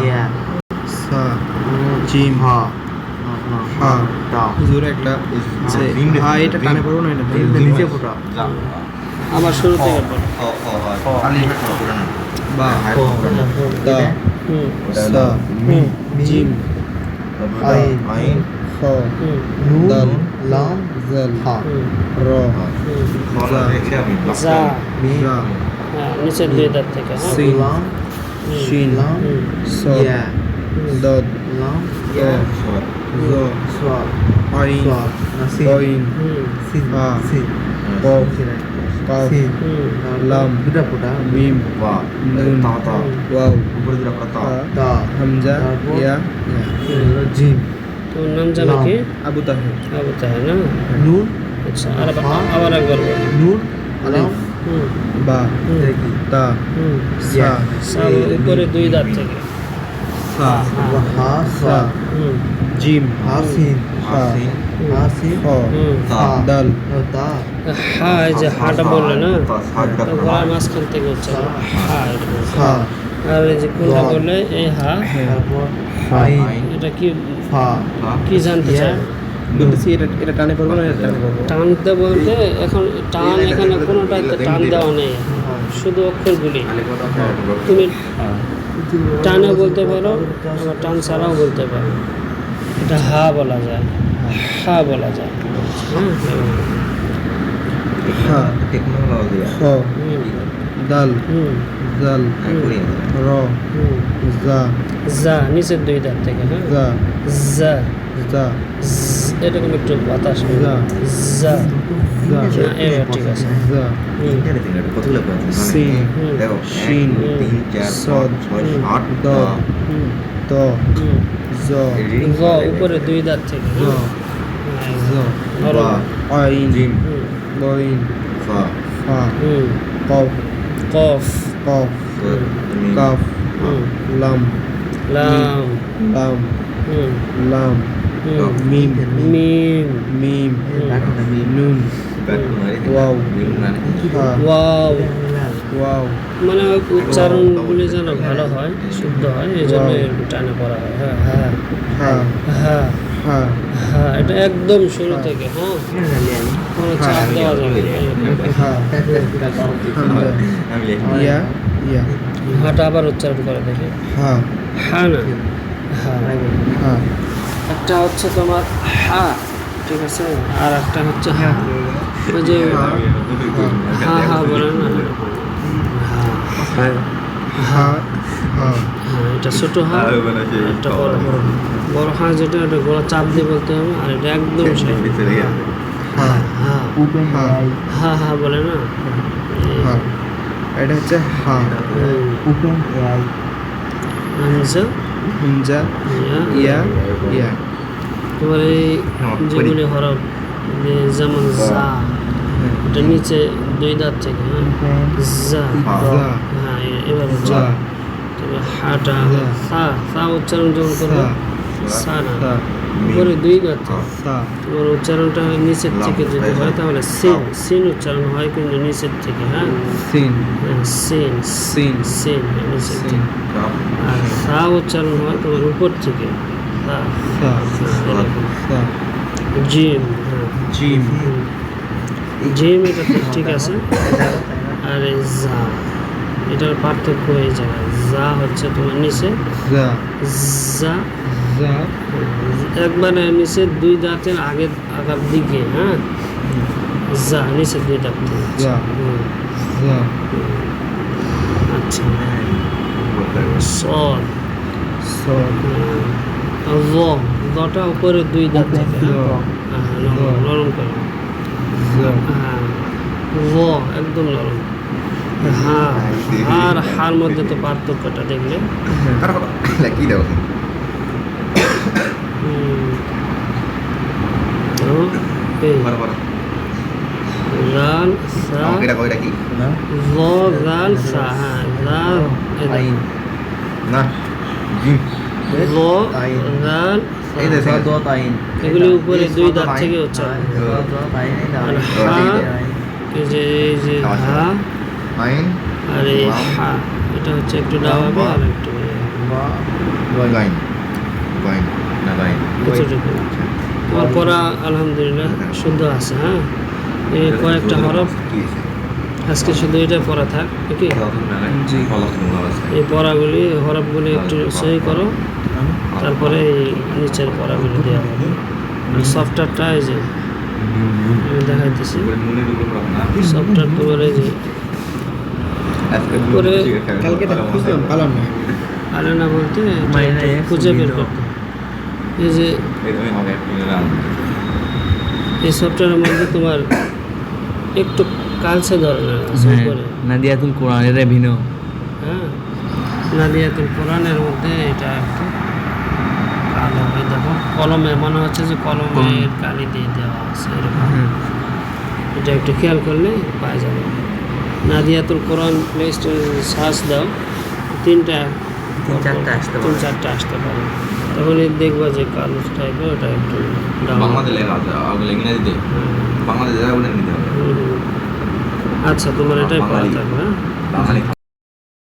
ইয়া সা জিম হা হা একটা যে এটা টানে পড়ব না এটা নিচে ফোটা আবার শুরু থেকে বা দা সা। হুম। জিম আইন। খ হুম। দাল লাম জাল। হা। র। জা। যা জা। হ্যাঁ নিচের দুই দাঁত থেকে হ্যাঁ। লাম মিম ওয়া নুন তা তা ওয়াও উপরে দুটা ফোটা তা তা তা হামজা তারপর? ইয়া ইয়া হলো জিম তোর নাম জানো কি আবু তাহের আবু তাহে না নুন আচ্ছা আর। আবার একবার নুন আলিফ বা তা হুম। সা। উপরে দুই দাঁত থেকে। সা হা সা। জিম হাসিন হা হাসিন। খ তা। দাল। তা হা এই যে হাটা বললে না গলার মাঝখান থেকে হচ্ছে হা। খা আর এই যে কোনটা বললে? এই হা। আইন। এটা কি কি জানতে চাই বলতেছি এটা এটা টানে পড়ব না এটা টানে পড়ব টানতে বলতে এখন টান এখানে কোনোটাতে টান দেওয়া নেই। শুধু অক্ষরগুলি। তুমি টানে বলতে পারো আবার টান ছাড়াও বলতে পারো। এটা হা বলা যায়। হা বলা যায়। হ্যাঁ হুম। দাল। জাল। র। হুম। জা। নিচের দুই দাঁত থেকে হ্যাঁ। জা। যা জা। জ- এরকম একটু বাতাস যা। জা এবার ঠিক আছে। হুম। সিন শিন সদ, দ হুম। ত জ। উপরে দুই দাঁত থেকে। জ? জ। আইন। হুম। বইন। ফা। ফা। হুম। কফ। কফ। কফ। কাফ। হুম। লাম। লাম। লাম। হুম। লাম। মিম মিম মিম। নুন ওয়াও। ওয়াও ওয়াও মানে উচ্চারণগুলি যেন ভালো হয় শুদ্ধ হয় এই জন্য টানে পড়া হয়। হ্যাঁ হ্যাঁ হা হ্যাঁ হা হ্যাঁ এটা একদম শুরু থেকে হ্যাঁ? কোনো চাপ দেওয়া যাবে ইয়া ইয়া। হাটা আবার উচ্চারণ করে দেখে। হা। হ্যাঁ না? হ্যাঁ হা। একটা হচ্ছে তোমার হা ঠিক আছে। আর একটা হচ্ছে হা ওই যে হা হা বলে না। হ্যাঁ। হা হা হ্যাঁ এটা ছোট হা একটা বড় বড় হা যেটা ওটা গলা চাপ দিয়ে বলতে হবে আর এটা একদম সাইড। হা হা হা হা হা বলে না। এটা হচ্ছে হা হুম। হামজা হামজা ইয়া ইয়া। এবারে যেগুলি হরফ যেমন জা এটা নিচে দুই দাঁত থেকে হ্যাঁ? জা হ্যাঁ এ- এবার হচ্ছে জা হাটা সা সা উচ্চারণ যখন করব সা। না। উপরে দুই দাঁত থেকে তোমার উচ্চারণটা হয় নিচের থেকে যদি হয় তাহলে সিন সিন উচ্চারণ হয় কিন্তু নিচের থেকে হ্যাঁ? সিন। হ্যাঁ, সিন সিন। সিন নিচের সিন। থেকে। আর সা উচ্চারণ হয় তোমার উপর থেকে। সা। জিম হ্যাঁ। জিম। জিম এটা তো ঠিক আছে। আর জা এটার পার্থক্য এই জায়গায়। জা হচ্ছে তোমার নিচে। জা জা জা একবারে নিচে দুই দাঁতের আগের আগার দিকে হ্যাঁ? জা নিচে দুই দাঁত আচ্ছা সদ ল লটা উপরে দুই দাঁত থেকে হ্যাঁ, নরম করে। হ্যাঁ ল একদম নরম। হ্যাঁ আর হার মধ্যে তো পার্থক্যটা দেখলে। কি দাও। সা এটা কয়টা কি ল সা হ্যাঁ আইন না ল এগুলি উপরে দুই দাঁত থেকে উচ্চারণ এই যে এই যে হা আইন আর এই হা এটা হচ্ছে একটু ডাবাবে আর একটু ইয়ে। গাইন গাইন না গাইন এতটুকু তোমার পড়া আলহামদুলিল্লাহ শুদ্ধ আছে হ্যাঁ? এই কয়েকটা হরফ। কি আজকে শুধু এটা পড়া থাক জি। এই পড়াগুলি হরফগুলি একটু সই করো। তারপরে এই নিচের পড়াগুলি দেওয়া হবে। সফটওয়্যারটা এই যে আমি দেখাইতেছি। সফটওয়্যার তোমার এই যে কালকে পালাম না আরে না বলতে খুঁজে বের। করতে এই যে এই সফটওয়্যারের মধ্যে তোমার একটু কালচে ধরনের হ্যাঁ নাদিয়াতুল কোরআনের ভিনো হ্যাঁ নাদিয়াতুল কোরআনের মধ্যে এটা একটু কালো হয়ে। দেখো কলমে মনে হচ্ছে যে কলমের কালি দিয়ে দেওয়া আছে এরকম। এটা একটু খেয়াল করলে পাওয়া যাবে। নাদিয়াতুল কোরআন প্লে স্টোরে সার্চ দাও তিনটা তিন চারটা আসতে তিন পারে। চারটা আসতে পারে। তখন দেখবা যে কালো টাইপের ওটা একটু। বাংলাদেশ লেখা আছে আগে ইংরেজিতে হুম, লেখা বলে নিতে হবে। আচ্ছা তোমার এটাই পড়া। থাকবে হ্যাঁ